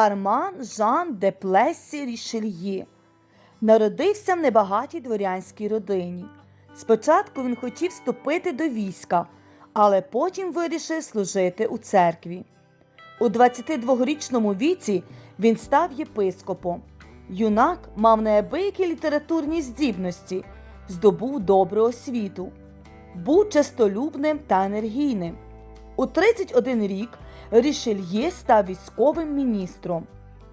Арман Жан де Плесі Рішельє. Народився в небагатій дворянській родині. Спочатку він хотів вступити до війська, але потім вирішив служити у церкві. У 22-річному віці він став єпископом. Юнак мав неабиякі літературні здібності, здобув добру освіту, був частолюбним та енергійним. У 31 рік Рішельє став військовим міністром.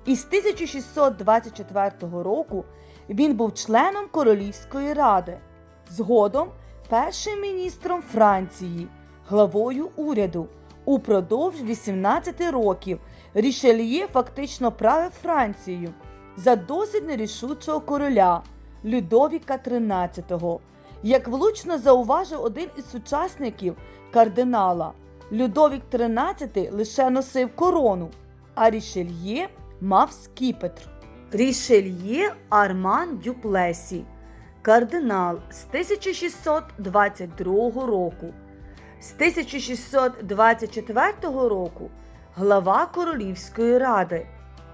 Із 1624 року він був членом Королівської ради, згодом першим міністром Франції, главою уряду. Упродовж 18 років Рішельє фактично правив Францією за досить нерішучого короля Людовіка XIII. Як влучно зауважив один із сучасників кардинала, Людовік XIII лише носив корону, а Рішельє мав скіпетр. Рішельє Арман Дюплесі, кардинал з 1622 року. З 1624 року глава Королівської ради,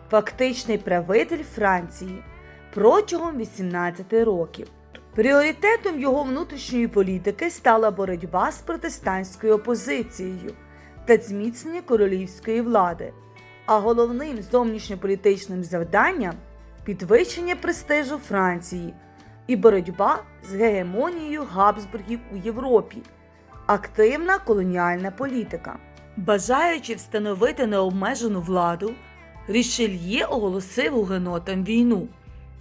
фактичний правитель Франції протягом 18 років. Пріоритетом його внутрішньої політики стала боротьба з протестантською опозицією та зміцнення королівської влади, а головним зовнішньополітичним завданням підвищення престижу Франції і боротьба з гегемонією Габсбургів у Європі, активна колоніальна політика. Бажаючи встановити необмежену владу, Рішельє оголосив гугенотам війну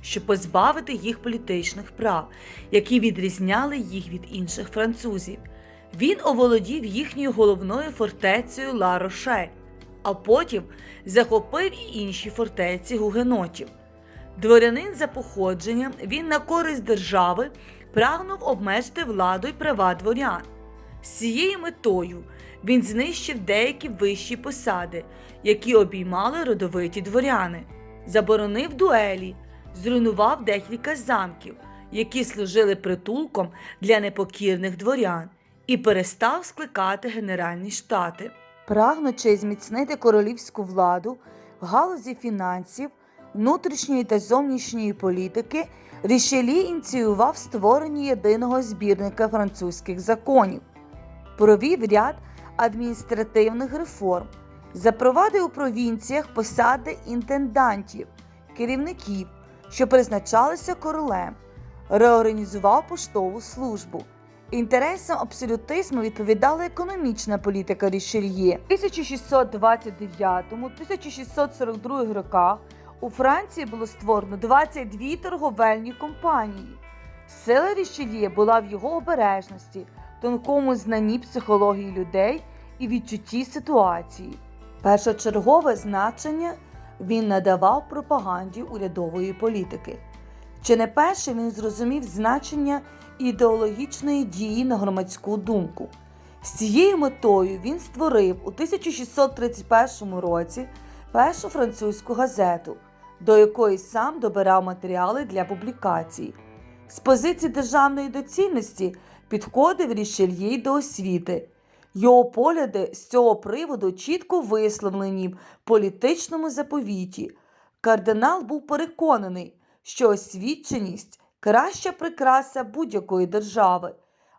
щоб позбавити їх політичних прав, які відрізняли їх від інших французів. Він оволодів їхньою головною фортецею Ла Рошель, а потім захопив і інші фортеці гугенотів. Дворянин за походженням він на користь держави прагнув обмежити владу й права дворян. З цією метою він знищив деякі вищі посади, які обіймали родовиті дворяни, заборонив дуелі, зруйнував декілька замків, які служили притулком для непокірних дворян, і перестав скликати Генеральні штати. Прагнучи зміцнити королівську владу в галузі фінансів, внутрішньої та зовнішньої політики, Рішелі ініціював створення єдиного збірника французьких законів, провів ряд адміністративних реформ, запровадив у провінціях посади інтендантів, керівників що призначалися королем, реорганізував поштову службу. Інтересам абсолютизму відповідала економічна політика Рішельє. У 1629-1642 роках у Франції було створено 22 торговельні компанії. Сила Рішельє була в його обережності, тонкому знанні психології людей і відчутті ситуації. Першочергове значення він надавав пропаганді урядової політики. Чи не перше він зрозумів значення ідеологічної дії на громадську думку? З цією метою він створив у 1631 році першу французьку газету, до якої сам добирав матеріали для публікації. З позиції державної доцільності підходив Рішельє до освіти. Його погляди з цього приводу чітко висловлені в політичному заповіті. Кардинал був переконаний, що освіченість краща прикраса будь-якої держави,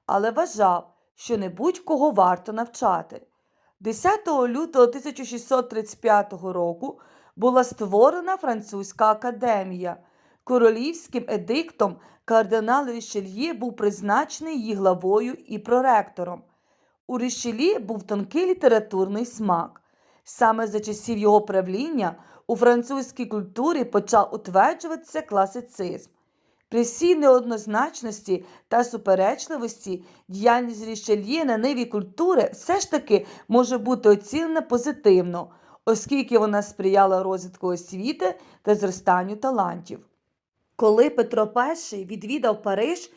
але вважав, що не будь-кого варто навчати. 10 лютого 1635 року була створена Французька академія. Королівським едиктом кардинал Рішельє був призначений її главою і проректором. У Рішелі був тонкий літературний смак. Саме за часів його правління у французькій культурі почав утверджуватися класицизм. При всій неоднозначності та суперечливості діяльність Рішельє на ниві культури все ж таки може бути оцінена позитивно, оскільки вона сприяла розвитку освіти та зростанню талантів. Коли Петро І відвідав Париж,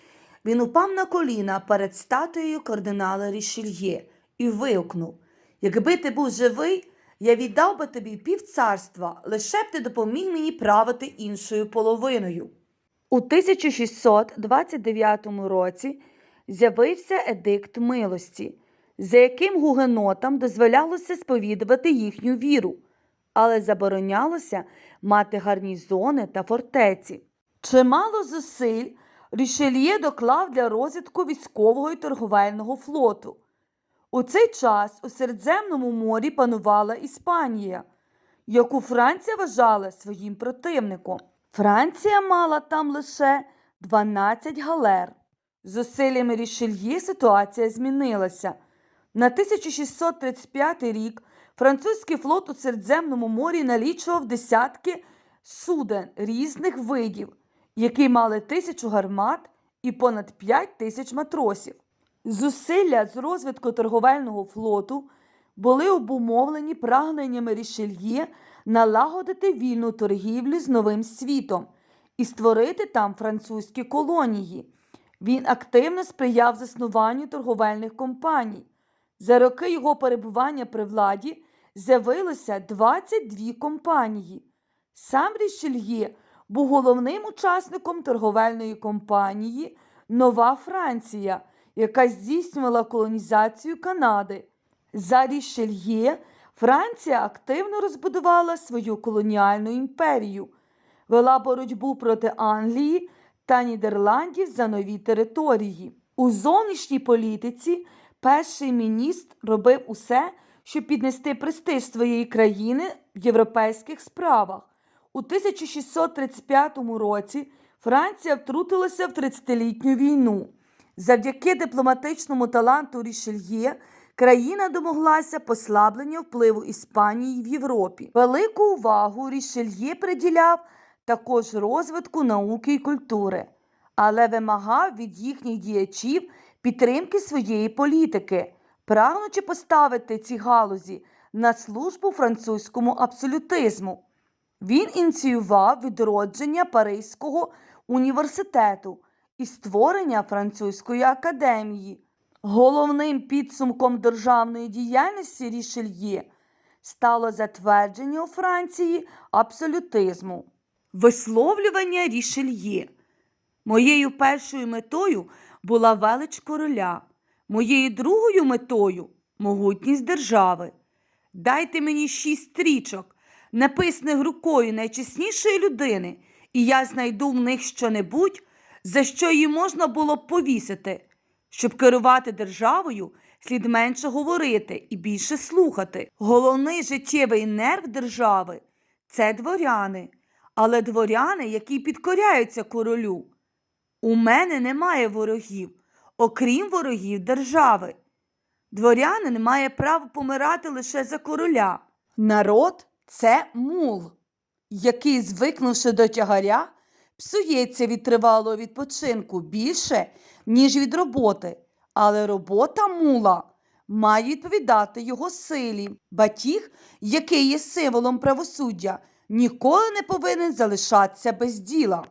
він упав на коліна перед статуєю кардинала Рішельє і вигукнув: Якби ти був живий, я віддав би тобі півцарства, лише б ти допоміг мені правити іншою половиною. У 1629 році з'явився едикт милості, за яким гугенотам дозволялося сповідувати їхню віру. але заборонялося мати гарнізони та фортеці. Чимало зусиль Рішельє доклав для розвитку військового і торговельного флоту. У цей час у Середземному морі панувала Іспанія, яку Франція вважала своїм противником. Франція мала там лише 12 галер. Зусиллями Рішельє ситуація змінилася. На 1635 рік французький флот у Середземному морі налічував десятки суден різних видів, які мали тисячу гармат і понад 5 тисяч матросів. Зусилля з розвитку торговельного флоту були обумовлені прагненнями Рішельє налагодити вільну торгівлю з новим світом і створити там французькі колонії. Він активно сприяв заснуванню торговельних компаній. За роки його перебування при владі з'явилося 22 компанії. Сам Рішельє був головним учасником торговельної компанії Нова Франція, яка здійснювала колонізацію Канади. За Рішельє Франція активно розбудувала свою колоніальну імперію, вела боротьбу проти Англії та Нідерландів за нові території. У зовнішній політиці перший міністр робив усе, щоб піднести престиж своєї країни в європейських справах. У 1635 році Франція втрутилася в 30-літню війну. Завдяки дипломатичному таланту Рішельє країна домоглася послаблення впливу Іспанії в Європі. Велику увагу Рішельє приділяв також розвитку науки і культури, але вимагав від їхніх діячів підтримки своєї політики, прагнучи поставити ці галузі на службу французькому абсолютизму. Він ініціював відродження Паризького університету і створення французької академії. Головним підсумком державної діяльності Рішельє стало затвердження у Франції абсолютизму. Висловлювання Рішельє. Моєю першою метою була велич короля, моєю другою метою могутність держави. Дайте мені шість стрічок, написаних рукою найчеснішої людини, і я знайду в них щонебудь, за що її можна було б повісити. Щоб керувати державою, слід менше говорити і більше слухати. Головний життєвий нерв держави це дворяни, але дворяни, які підкоряються королю. У мене немає ворогів, окрім ворогів держави. Дворянин має право помирати лише за короля. Народ це мул, який, звикнувши до тягаря, псується від тривалого відпочинку більше, ніж від роботи. Але робота мула має відповідати його силі. Батіг, який є символом правосуддя, ніколи не повинен залишатися без діла.